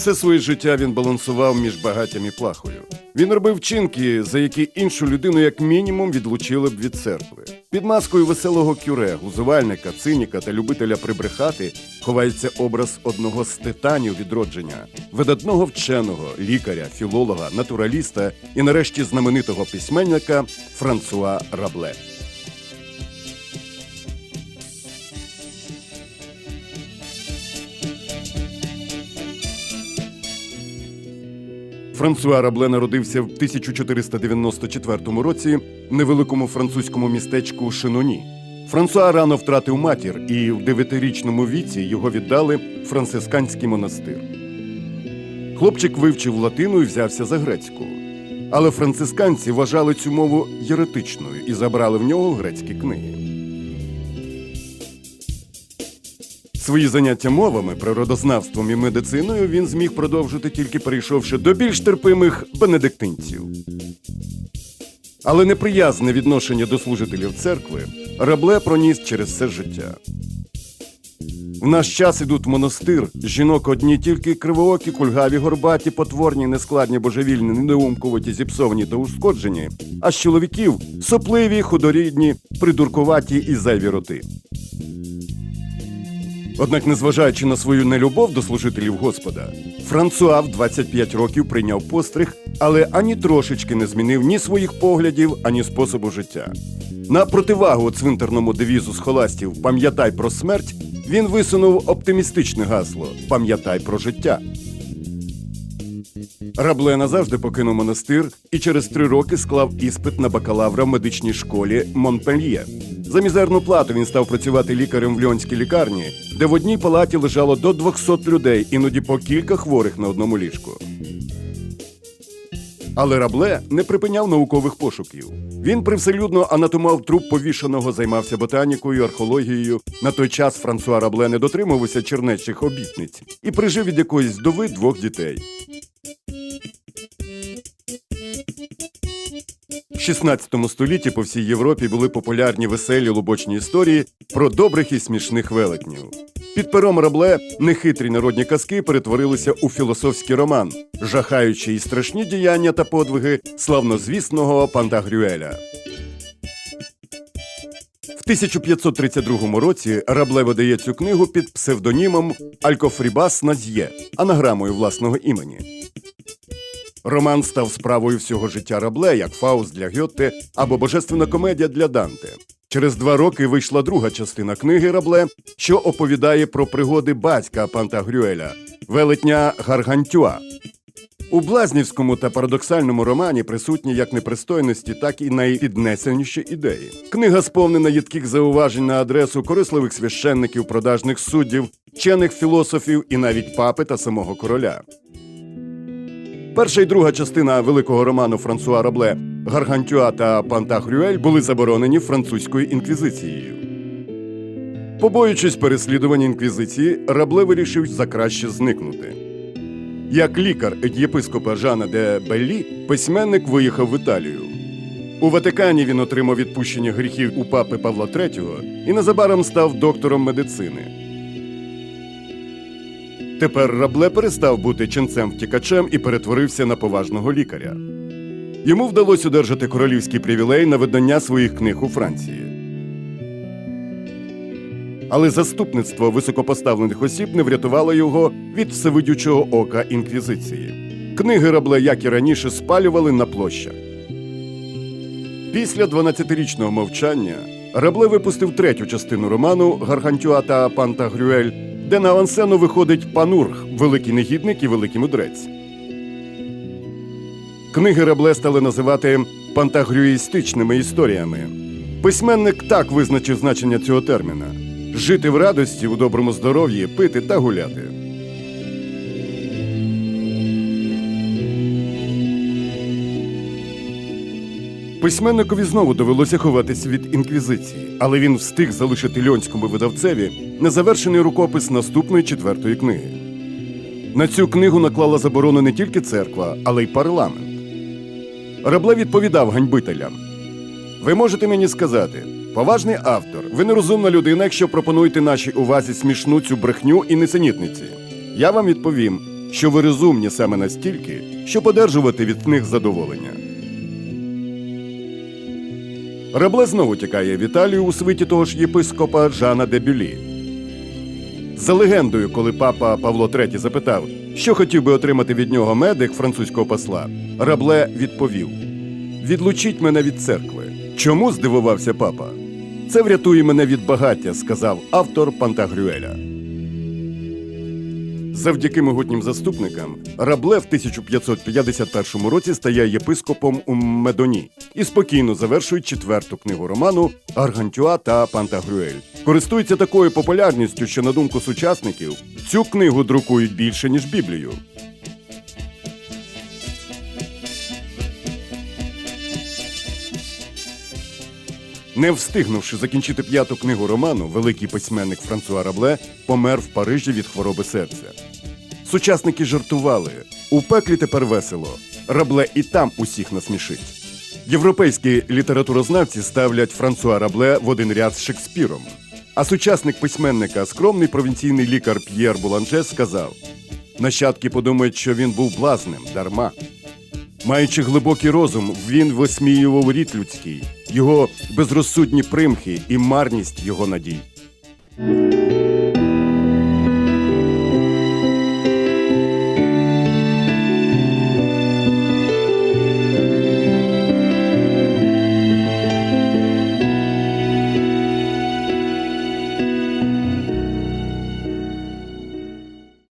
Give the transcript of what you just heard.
Все своє життя він балансував між багаттям і плахою. Він робив вчинки, за які іншу людину як мінімум відлучили б від церкви. Під маскою веселого кюре, глузувальника, циніка та любителя прибрехати ховається образ одного з титанів відродження, видатного вченого, лікаря, філолога, натураліста і нарешті знаменитого письменника Франсуа Рабле. Франсуа Рабле народився в 1494 році в невеликому французькому містечку Шиноні. Франсуа рано втратив матір, і в дев'ятирічному віці його віддали в францисканський монастир. Хлопчик вивчив латину і взявся за грецьку. Але францисканці вважали цю мову єретичною і забрали в нього грецькі книги. Свої заняття мовами, природознавством і медициною він зміг продовжити тільки перейшовши до більш терпимих бенедиктинців. Але неприязне відношення до служителів церкви Рабле проніс через все життя. В наш час ідуть в монастир жінок одні тільки кривоокі, кульгаві, горбаті, потворні, нескладні, божевільні, недоумкуваті, зіпсовані та ушкоджені, а з чоловіків сопливі, худорідні, придуркуваті і зайві роти. Однак, незважаючи на свою нелюбов до служителів Господа, Франсуа в 25 років прийняв постриг, але ані трошечки не змінив ні своїх поглядів, ані способу життя. На противагу цвинтарному девізу схоластів Пам'ятай про смерть він висунув оптимістичне гасло Пам'ятай про життя. Рабле назавжди покинув монастир і через три роки склав іспит на бакалавра в медичній школі Монпельє. За мізерну плату він став працювати лікарем в льонській лікарні, де в одній палаті лежало до 200 людей, іноді по кілька хворих на одному ліжку. Але Рабле не припиняв наукових пошуків. Він привселюдно анатомував труп повішеного, займався ботанікою, археологією. На той час Франсуа Рабле не дотримувався чернечих обітниць і прижив від якоїсь вдови двох дітей. 16 столітті по всій Європі були популярні веселі лубочні історії про добрих і смішних велетнів. Під пером Рабле нехитрі народні казки перетворилися у філософський роман, жахаючи і страшні діяння та подвиги славнозвісного Пантагрюеля. В 1532 році Рабле видає цю книгу під псевдонімом Алькофрібас Назьє, анаграмою власного імені. Роман став справою всього життя Рабле, як Фауст для Гьотте або Божественна комедія для Данте. Через два роки вийшла друга частина книги Рабле, що оповідає про пригоди батька Пантагрюеля, велетня Гаргантюа. У блазнівському та парадоксальному романі присутні як непристойності, так і найпіднесеніші ідеї. Книга сповнена їдких зауважень на адресу корисливих священників, продажних суддів, вчених філософів і навіть папи та самого короля. Перша і друга частина великого роману Франсуа Рабле Гаргантюа та Пантагрюель були заборонені французькою інквізицією. Побоюючись переслідування інквізиції, Рабле вирішив за краще зникнути. Як лікар єпископа Жана де Беллі, письменник виїхав в Італію. У Ватикані він отримав відпущення гріхів у папи Павла III і незабаром став доктором медицини. Тепер Рабле перестав бути ченцем втікачем і перетворився на поважного лікаря. Йому вдалося одержати королівський привілей на видання своїх книг у Франції. Але заступництво високопоставлених осіб не врятувало його від всевидючого ока інквізиції. Книги Рабле, як і раніше, спалювали на площах. Після 12-річного мовчання Рабле випустив третю частину роману Гаргантюа та Пантагрюель, де на авансену виходить Панург, великий негідник і великий мудрець. Книги Рабле стали називати пантагрюїстичними історіями. Письменник так визначив значення цього терміна жити в радості, у доброму здоров'ї, пити та гуляти. Письменникові знову довелося ховатись від інквізиції, але він встиг залишити льонському видавцеві незавершений рукопис наступної четвертої книги. На цю книгу наклала заборону не тільки церква, але й парламент. Рабле відповідав ганьбителям: Ви можете мені сказати, поважний автор, ви нерозумна людина, якщо пропонуєте нашій увазі смішну цю брехню і несенітниці. Я вам відповім: що ви розумні саме настільки, щоб одержувати від них задоволення. Рабле знову тікає в Італію у свиті того ж єпископа Жана де Бюлі. За легендою, коли папа Павло III запитав, що хотів би отримати від нього медик французького посла, Рабле відповів: Відлучіть мене від церкви. Чому здивувався папа? Це врятує мене від багаття, сказав автор Пантагрюеля. Завдяки могутнім заступникам Рабле в 1551 році стає єпископом у Медоні і спокійно завершує четверту книгу роману Аргантюа та Пантагрюель. Користується такою популярністю, що, на думку сучасників, цю книгу друкують більше, ніж Біблію. Не встигнувши закінчити п'яту книгу роману, великий письменник Франсуа Рабле помер в Парижі від хвороби серця. Сучасники жартували у пеклі тепер весело. Рабле і там усіх насмішить. Європейські літературознавці ставлять Франсуа Рабле в один ряд з Шекспіром. А сучасник письменника, скромний провінційний лікар П'єр Буланже сказав: нащадки подумають, що він був блазнем дарма. Маючи глибокий розум, він висміював рід людський, його безрозсудні примхи і марність його надій.